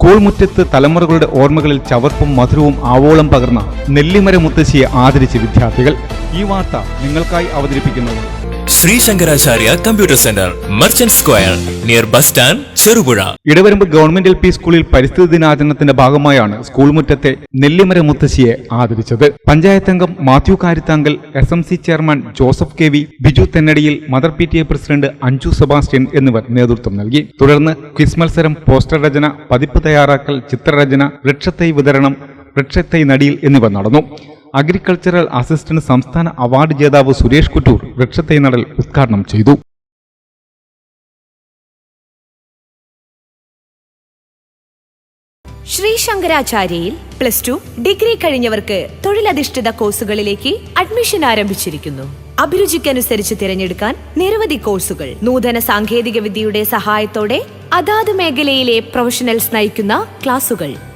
School മുറ്റത്ത് തലമുറകളുടെ ഓർമ്മകളിൽ ചവർപ്പും മധുരവും ആവോളം പകർന്ന നെല്ലിമര മുത്തശ്ശിയെ ആദരിച്ച് വിദ്യാർത്ഥികൾ ഈ വാർത്ത നിങ്ങൾക്കായി അവതരിപ്പിക്കുന്നത് Sree Sankaracharya computer centre merchant square near bus stand Cherupuzha. Idavaramb government L P സ്കൂളിൽ പരിസ്ഥിതി ദിനാചരണത്തിന്റെ ഭാഗമായാണ് സ്കൂൾ മുറ്റത്തെ നെല്ലിമര മുത്തശ്ശിയെ ആദരിച്ചത്. പഞ്ചായത്ത് അംഗം Mathew Karithankal S M C chairman Joseph K V Biju Thennadiyil mother P T A president Anju Sebastian എന്നിവർ നേതൃത്വം നൽകി. തുടർന്ന് ക്വിസ് മത്സരം പോസ്റ്റർ രചന പതിപ്പ് തയ്യാറാക്കൽ ചിത്രരചന വൃക്ഷത്തൈ വിതരണം വൃക്ഷത്തൈ നടിയിൽ എന്നിവ നടന്നു. അഗ്രികൾച്ചറൽ അസിസ്റ്റന്റ് സംസ്ഥാന അവാർഡ് ജേതാവ് സുരേഷ് കുറ്റൂർ വൃക്ഷത്തൈ നടൽ ഉദ്ഘാടനം ചെയ്തു. ശ്രീ ശങ്കരാചാര്യയിൽ പ്ലസ് ടു ഡിഗ്രി കഴിഞ്ഞവർക്ക് തൊഴിലധിഷ്ഠിത കോഴ്സുകളിലേക്ക് അഡ്മിഷൻ ആരംഭിച്ചിരിക്കുന്നു. അഭിരുചിക്കനുസരിച്ച് തിരഞ്ഞെടുക്കാൻ നിരവധി കോഴ്സുകൾ. നൂതന സാങ്കേതിക വിദ്യയുടെ സഹായത്തോടെ അതാത് മേഖലയിലെ പ്രൊഫഷണൽസ് നയിക്കുന്ന ക്ലാസുകൾ.